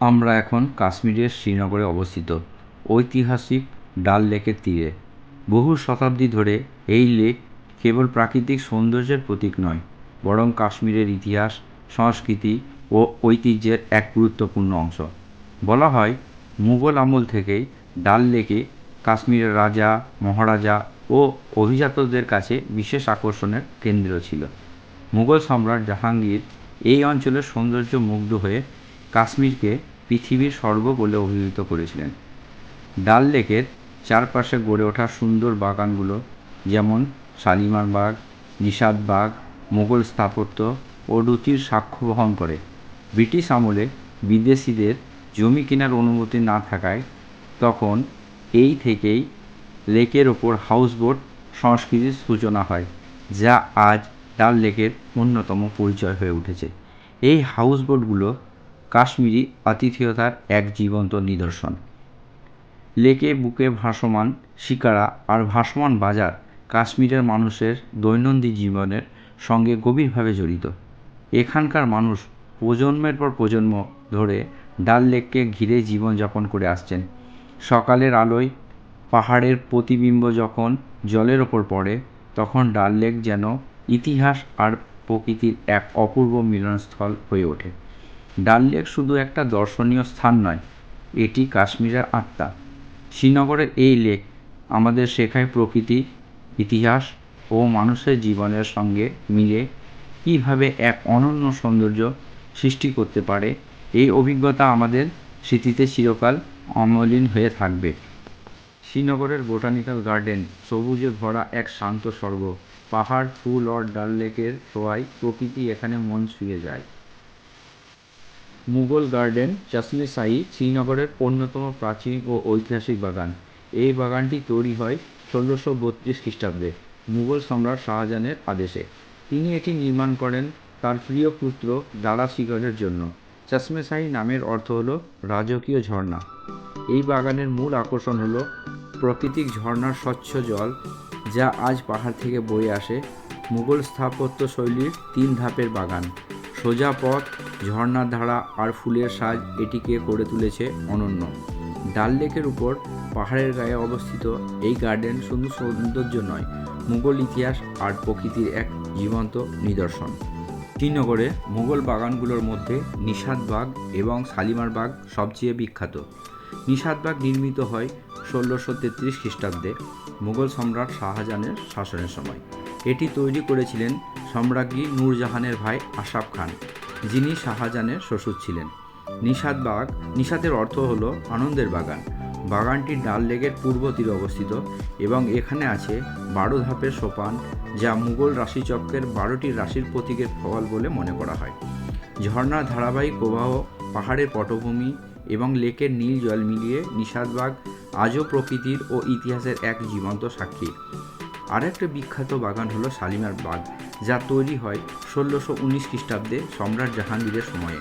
আমরা এখন কাশ্মীরের শ্রীনগরে অবস্থিত। ঐতিহাসিক ডাল লেকের তীরে। বহু শতাব্দী ধরে এই লেক কেবল প্রাকৃতিক সৌন্দর্যের প্রতীক নয়, বরং কাশ্মীরের ইতিহাস, সংস্কৃতি ও ঐতিহ্যের এক গুরুত্বপূর্ণ অংশ। বলা হয়, মুঘল আমল থেকেই ডাল লেকে কাশ্মীরের রাজা, মহারাজা ও অভিজাতদের কাছে বিশেষ আকর্ষণের কেন্দ্র ছিল। মুঘল সম্রাট জাহাঙ্গীর এই অঞ্চলের সৌন্দর্য মুগ্ধ হয়ে কাশ্মীরকে পৃথিবীর স্বর্গ বলে অভিহিত করেছিলেন। ডাল লেকের চারপাশে গড়ে ওঠা সুন্দর বাগানগুলো যেমন শালিমার বাগ, নিষাদ বাগ, মোগল স্থাপত্য ও রুচির সাক্ষ্য বহন করে। ব্রিটিশ আমলে বিদেশিদের জমি কেনার অনুমতি না থাকায় তখন এই থেকেই লেকের ওপর হাউসবোট সংস্কৃতির সূচনা হয়, যা আজ ডাল লেকের অন্যতম পরিচয় হয়ে উঠেছে। এই হাউসবোটগুলো কাশ্মীরি আতিথেয়তার এক জীবন্ত নিদর্শন। লেকে বুকে ভাসমান শিকারা আর ভাসমান বাজার কাশ্মীরের মানুষের দৈনন্দিন জীবনের সঙ্গে গভীরভাবে জড়িত। এখানকার মানুষ প্রজন্মের পর প্রজন্ম ধরে ডাল লেককে ঘিরে জীবনযাপন করে আসছেন। সকালের আলোয় পাহাড়ের প্রতিবিম্ব যখন জলের ওপর পড়ে, তখন ডাল লেক যেন ইতিহাস আর প্রকৃতির এক অপূর্ব মিলনস্থল হয়ে ওঠে। ডাল লেক শুধু একটা দর্শনীয় স্থান নয়, এটি কাশ্মীরের আত্মা। শ্রীনগরের এই লেক আমাদের শেখায় প্রকৃতি, ইতিহাস ও মানুষের জীবনের সঙ্গে মিলে কীভাবে এক অনন্য সৌন্দর্য সৃষ্টি করতে পারে, এই অভিজ্ঞতা আমাদের স্মৃতিতে চিরকাল অমলিন হয়ে থাকবে। শ্রীনগরের বোটানিক্যাল গার্ডেন সবুজে ভরা এক শান্ত স্বর্গ। পাহাড়, ফুল আর ডাল লেকের ছোঁয়ায় প্রকৃতি এখানে মন ছুঁয়ে যায়। মুঘল গার্ডেন চাশমে শাহী শ্রীনগরের অন্যতম প্রাচীন ও ঐতিহাসিক বাগান। এই বাগানটি তৈরি হয় ষোলোশো বত্রিশ খ্রিস্টাব্দে মুঘল সম্রাট শাহজাহানের আদেশে। তিনি এটি নির্মাণ করেন তার প্রিয় পুত্র দারা শিকরের জন্য। চাশমে শাহী নামের অর্থ হলো রাজকীয় ঝর্ণা। এই বাগানের মূল আকর্ষণ হলো প্রাকৃতিক ঝর্ণার স্বচ্ছ জল, যা আজ পাহাড় থেকে বয়ে আসে। মুঘল স্থাপত্য শৈলীর তিন ধাপের বাগান। সোজা পথ, ঝর্ণার ধারা আর ফুলের সাজ এটিকে করে তুলেছে অনন্য। ডাল লেকের উপর পাহাড়ের গায়ে অবস্থিত এই গার্ডেন শুধু সৌন্দর্য নয়, মুঘল ইতিহাস আর প্রকৃতির এক জীবন্ত নিদর্শন। শ্রীনগরে মুঘল বাগানগুলোর মধ্যে নিষাদ বাগ এবং শালিমার বাগ সবচেয়ে বিখ্যাত। নিষাদ বাগ নির্মিত হয় ষোলোশো তেত্রিশ খ্রিস্টাব্দে মুঘল সম্রাট শাহজাহানের শাসনের সময়। এটি তৈরি করেছিলেন সম্রাজ্ঞী নূরজাহানের ভাই আশাফ খান, যিনি শাহজাহানের শ্বশুর ছিলেন। নিষাদ বাগ নিষাদের অর্থ হল আনন্দের বাগান। বাগানটি ডাল লেকের পূর্ব তীরে অবস্থিত এবং এখানে আছে বারো ধাপের সোপান, যা মুঘল রাশিচক্রের বারোটি রাশির প্রতীকের ফল বলে মনে করা হয়। ঝর্ণার ধারাবাহিক প্রবাহ, পাহাড়ের পটভূমি এবং লেকের নীল জল মিলিয়ে নিষাদবাগ আজও প্রকৃতির ও ইতিহাসের এক জীবন্ত সাক্ষী। আরেকটা বিখ্যাত বাগান হলো শালিমার বাগ যা তৈরি হয় ষোলোশো উনিশ খ্রিস্টাব্দে সম্রাট জাহাঙ্গীরের সময়ে।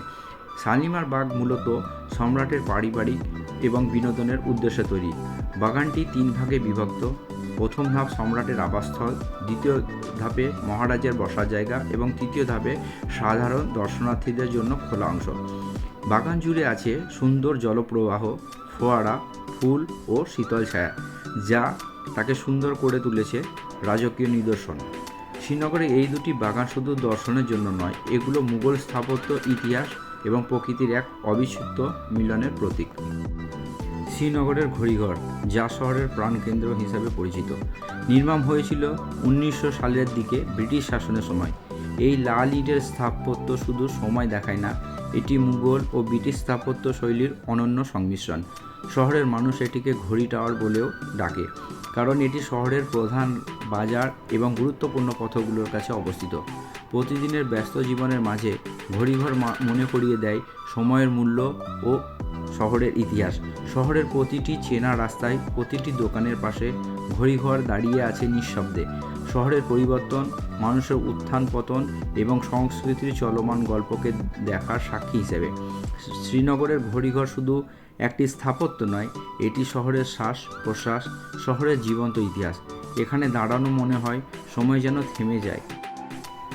শালিমার বাগ মূলত সম্রাটের পারিবারিক এবং বিনোদনের উদ্দেশ্যে তৈরি। বাগানটি তিন ভাগে বিভক্ত। প্রথম ধাপ সম্রাটের আবাসস্থল, দ্বিতীয় ধাপে মহারাজের বসার জায়গা এবং তৃতীয় ধাপে সাধারণ দর্শনার্থীদের জন্য খোলা অংশ। বাগান জুড়ে আছে সুন্দর জলপ্রবাহ, ফোয়ারা, ফুল ও শীতল ছায়া, যা তাকে সুন্দর করে তুলেছে রাজকীয় নিদর্শন। শ্রীনগরে এই দুটি বাগান শুধু দর্শনের জন্য নয়, এগুলো মুঘল স্থাপত্য, ইতিহাস এবং প্রকৃতির এক অবিচ্ছেদ্য মিলনের প্রতীক। শ্রীনগরের ঘড়িঘর, যা শহরের প্রাণকেন্দ্র হিসাবে পরিচিত, নির্মাণ হয়েছিল উনিশশো সালের দিকে ব্রিটিশ শাসনের সময়। এই লাল ইটের স্থাপত্য শুধু সময় দেখায় না, এটি মুঘল ও ব্রিটিশ স্থাপত্য শৈলীর অনন্য সংমিশ্রণ। শহরের মানুষ এটিকে ঘড়ি টাওয়ার বলেও ডাকে। কারণ এটি শহরের প্রধান বাজার এবং গুরুত্বপূর্ণ পথগুলোর কাছে অবস্থিত। প্রতিদিনের ব্যস্ত জীবনের মাঝে ঘড়িঘর মনে করিয়ে দেয় সময়ের মূল্য ও শহরের ইতিহাস। শহরের প্রতিটি চেনা রাস্তায় প্রতিটি দোকানের পাশে ঘড়িঘর দাঁড়িয়ে আছে নিঃশব্দে। শহরের পরিবর্তন, মানুষের উত্থান পতন এবং সংস্কৃতির চলমান গল্পকে দেখার সাক্ষী হিসেবে। শ্রীনগরের ঘড়িঘর শুধু একটি স্থাপত্য নয়, এটি শহরের শ্বাস প্রশ্বাস, শহরের জীবন্ত ইতিহাস। এখানে দাঁড়ানো মনে হয়, সময় যেন থেমে যায়।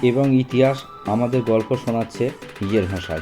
এবং ইতিহাস আমাদের গল্প শোনাচ্ছে নিজের ভাষায়।